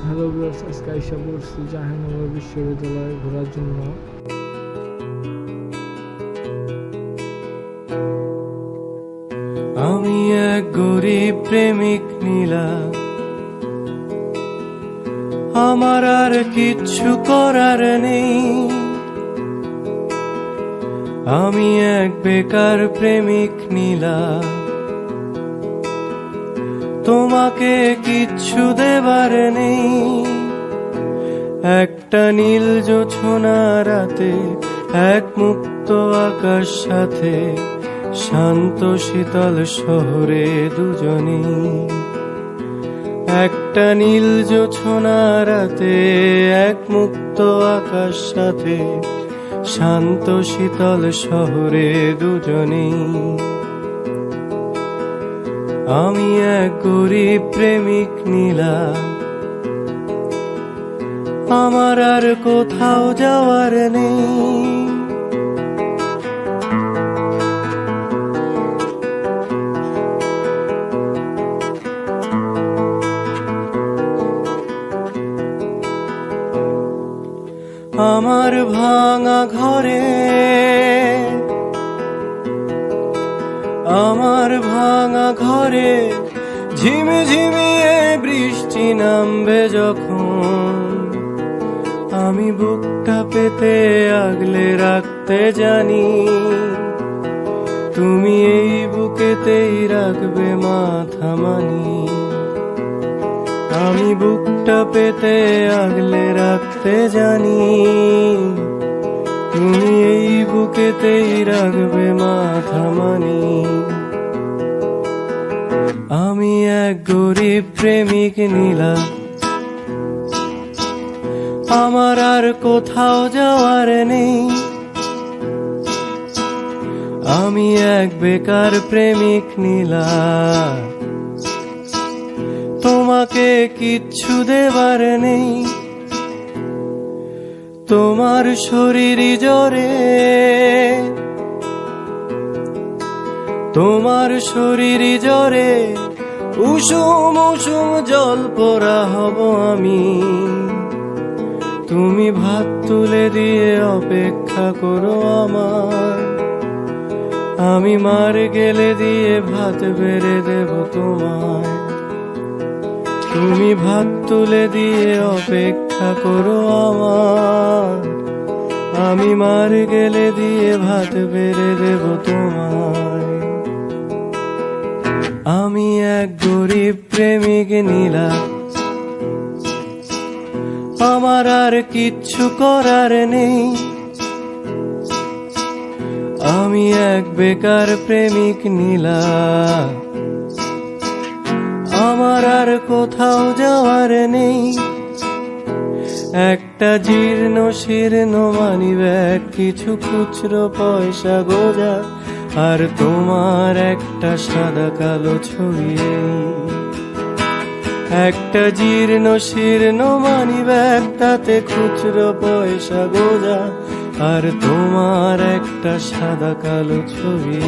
Hello viewers আজকে আইসা পড়ছি জাহাঙ্গীরনগর বিশ্ববিদ্যালয়ে ঘোরার জন্য। আমি এক গরিব প্রেমিক নীলা। আমার আর কিচ্ছু করার নেই। আমি এক বেকার প্রেমিক নীলা। তোমাকে কিচ্ছু দেবার নেই। একটা নীল জোছনা রাতে, এক মুক্ত আকাশ সাথে, শান্ত শীতল শহরে দুজনে। একটা নীল জোছনা রাতে, এক মুক্ত আকাশ সাথে, শান্ত শীতল শহরে দুজনে। আমি এক গরিব প্রেমিক নীলা আমার আর কোথাও যাওয়ার নেই। আমার ভাঙা ঘরে আমার ভাঙা ঘরে ঝিমিঝিমিয়ে বৃষ্টি নামবে যখন। আমি বুকটা পেতে আগলে রাখতে জানি, তুমি এই বুকেতেই রাখবে মাথা মানি। আমি বুকটা পেতে আগলে রাখতে জানি। বুকেতেই রাখবে মাথা মানি আমি এক গরিব প্রেমিক নীলা আমার আর কোথাও যাওয়ার নেই আমি এক বেকার প্রেমিক নীলা তোমাকে কিচ্ছু দেবার নেই তোমার শরীর জ্বরে। তোমার শরীর জ্বরে, উষুম উষুম জল পরা হব আমি। তুমি ভাত তুলে দিয়ে অপেক্ষা করো আমার। আমি মার গেলে দিয়ে ভাত বেড়ে দেব তোমায়। তুমি ভাত তুলে দিয়ে অপেক্ষা করো আমার। আমি মার গেলে দিয়ে ভাত বেড়ে দেব তোমায়। আমি এক গরিব প্রেমিক নীলা আমার আর কিচ্ছু করার নেই। আমি এক বেকার প্রেমিক নীলা আমার আর কোথাও যাওয়ার নেই। একটা জীর্ণ শীর্ণ মানি ব্যাগ, কিছু খুচরো পয়সা গোজা, আর তোমার একটা সাদা কালো ছবি একটা জীর্ণ শীর্ণ মানি ব্যাগ, তাতে খুচরো পয়সা গোজা, আর তোমার একটা সাদা কালো ছবি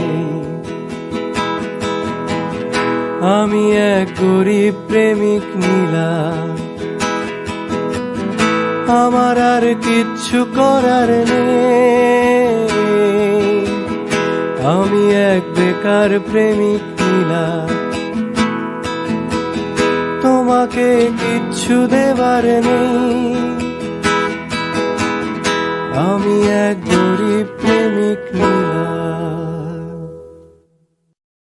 আমি এক গরিব প্রেমিক নীলা আমার আর কিচ্ছু করার নেই। আমি এক বেকার প্রেমিক কিনা। তোমাকে কিচ্ছু দেবার নেই। আমি এক গরিব প্রেমিক নীলা